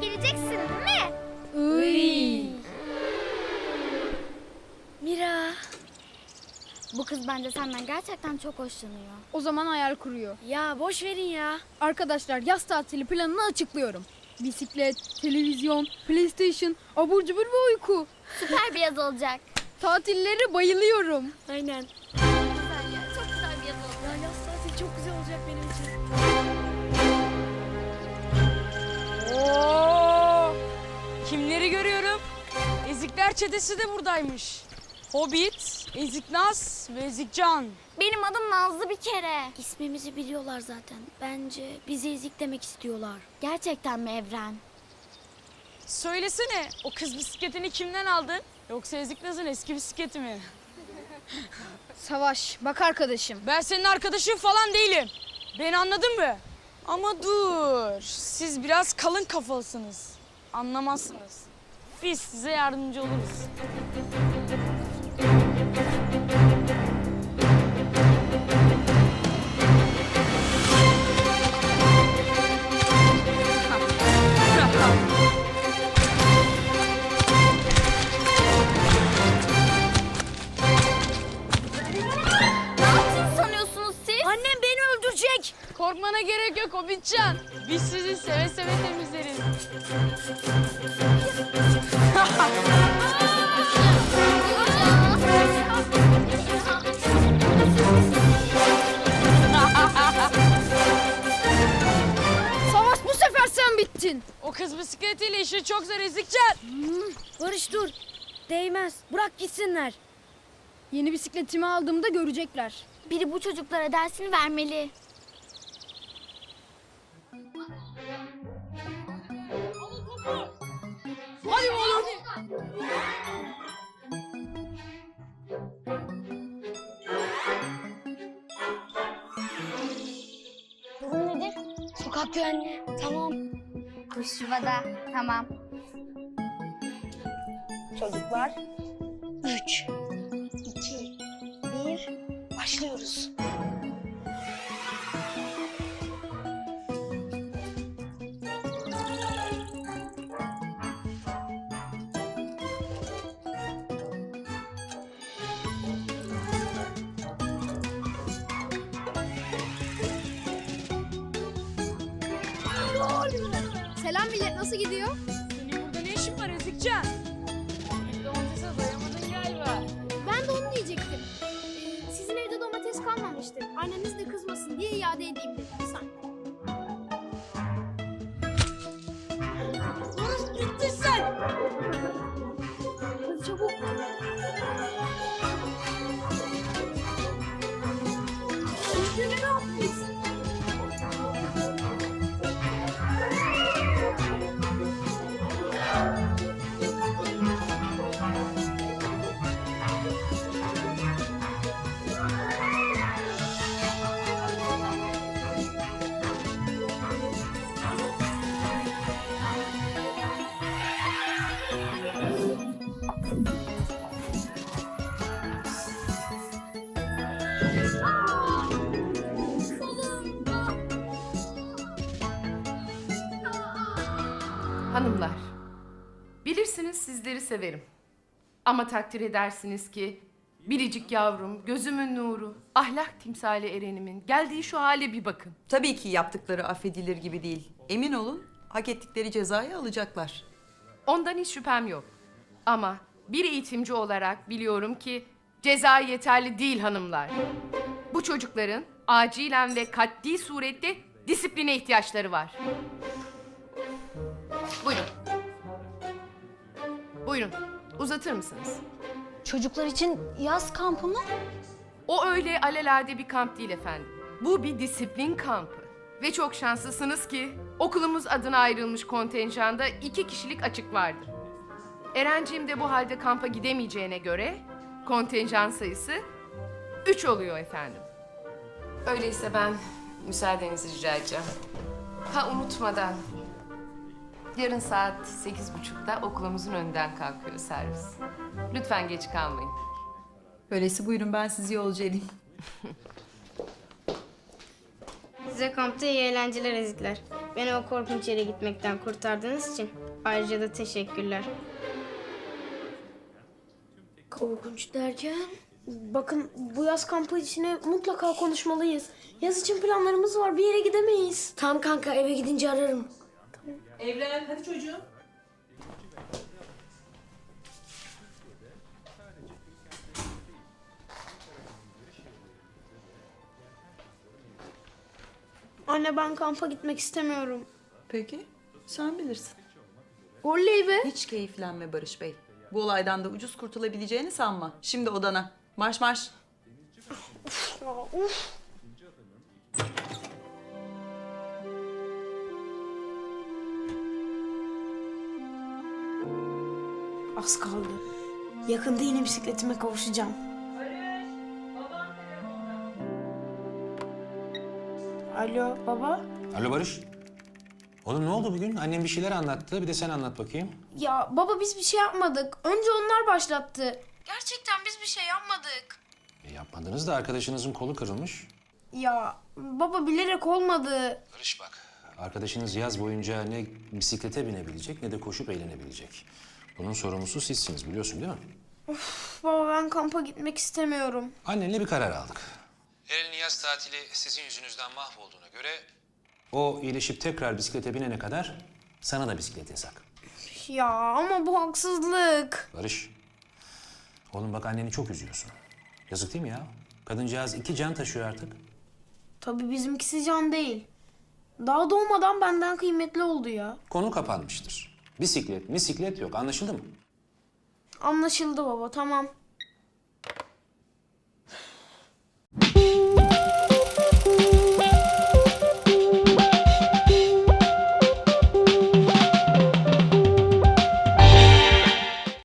geleceksin değil mi? Mira. Bu kız bence senden gerçekten çok hoşlanıyor. O zaman hayal kuruyor. Ya boş verin ya. Arkadaşlar yaz tatili planını açıklıyorum. Bisiklet, televizyon, PlayStation, abur cubur ve uyku. Süper bir yaz olacak. Tatillere bayılıyorum. Aynen. Ezikler çetesi de buradaymış. Hobbit, Eziknaz ve Ezikcan. Benim adım Nazlı bir kere. İsmimizi biliyorlar zaten. Bence bizi ezik demek istiyorlar. Gerçekten mi Evren? Söylesene o kız bisikletini kimden aldın? Yoksa Eziknaz'ın eski bisikleti mi? Savaş, bak arkadaşım. Ben senin arkadaşın falan değilim. Beni anladın mı? Ama dur, siz biraz kalın kafalısınız. Anlamazsınız. Biz size yardımcı oluruz. Ne yaptın sanıyorsunuz siz? Annem beni öldürecek. Korkmana gerek yok Hobbitcan. Biz sizi seve seve temizleriz. Savaş bu sefer sen bittin. O kız bisikletiyle işi çok zor Ezikcan. Barış dur. Değmez. Bırak gitsinler. Yeni bisikletimi aldığımda görecekler. Biri bu çocuklara dersini vermeli. Durum nedir? Sokak güvenliği. Tamam. Kuş yuvada. Tamam. Çocuklar. Üç, nasıl gidiyor? Senin burada ne işin var Ezikcan? Domatese dayamadın galiba. Ben de onu diyecektim. Ee, sizin evde domates kalmamıştı. Anneniz de kızmasın diye iade edeyim dedim. Bir saniye. Gittin sen. Hanımlar, bilirsiniz sizleri severim. Ama takdir edersiniz ki biricik yavrum, gözümün nuru, ahlak timsali Eren'imin geldiği şu hale bir bakın. Tabii ki yaptıkları affedilir gibi değil. Emin olun hak ettikleri cezayı alacaklar. Ondan hiç şüphem yok. Ama bir eğitimci olarak biliyorum ki ceza yeterli değil hanımlar. Bu çocukların acilen ve katli surette disipline ihtiyaçları var. Buyurun. Buyurun. Uzatır mısınız? Çocuklar için yaz kampı mı? O öyle alelade bir kamp değil efendim. Bu bir disiplin kampı. Ve çok şanslısınız ki okulumuz adına ayrılmış kontenjanda iki kişilik açık vardır. Erenciğim de bu halde kampa gidemeyeceğine göre kontenjan sayısı üç oluyor efendim. Öyleyse ben müsaadenizi rica edeceğim. Ha unutmadan yarın saat sekiz buçukta okulumuzun önünden kalkıyor servis. Lütfen geç kalmayın. Öyleyse buyurun ben sizi yolcu edeyim. Size kampta iyi eğlenceler ezikler. Beni o korkunç yere gitmekten kurtardığınız için ayrıca da teşekkürler. Korkunç derken? Bakın bu yaz kampı içine mutlaka konuşmalıyız. Yaz için planlarımız var. Bir yere gidemeyiz. Tamam kanka eve gidince ararım. Evren hadi çocuğum. Anne ben kampa gitmek istemiyorum. Peki, sen bilirsin. Oley be. Hiç keyiflenme Barış Bey. Bu olaydan da ucuz kurtulabileceğini sanma. Şimdi odana. Marş marş. Az kaldı. Yakında yine bisikletime kavuşacağım. Alo baba. Alo Barış. Oğlum ne oldu bugün? Annem bir şeyler anlattı. Bir de sen anlat bakayım. Ya baba biz bir şey yapmadık. Önce onlar başlattı. Gerçekten biz bir şey yapmadık. E, yapmadınız da arkadaşınızın kolu kırılmış. Ya baba bilerek olmadı. Barış bak. Arkadaşınız yaz boyunca ne bisiklete binebilecek ne de koşup eğlenebilecek. Bunun sorumlusu sizsiniz biliyorsun değil mi? Baba ben kampa gitmek istemiyorum. Annenle bir karar aldık. Eren'in yaz tatili sizin yüzünüzden mahvolduğuna göre... ...o iyileşip tekrar bisiklete binene kadar sana da bisiklet yasak. Ya ama bu haksızlık. Barış. Oğlum bak anneni çok üzüyorsun. Yazık değil mi ya? Kadıncağız iki can taşıyor artık. Tabii bizimkisi can değil. Daha doğmadan benden kıymetli oldu ya. Konu kapanmıştır. Bisiklet, misiklet yok. Anlaşıldı mı? Anlaşıldı baba tamam.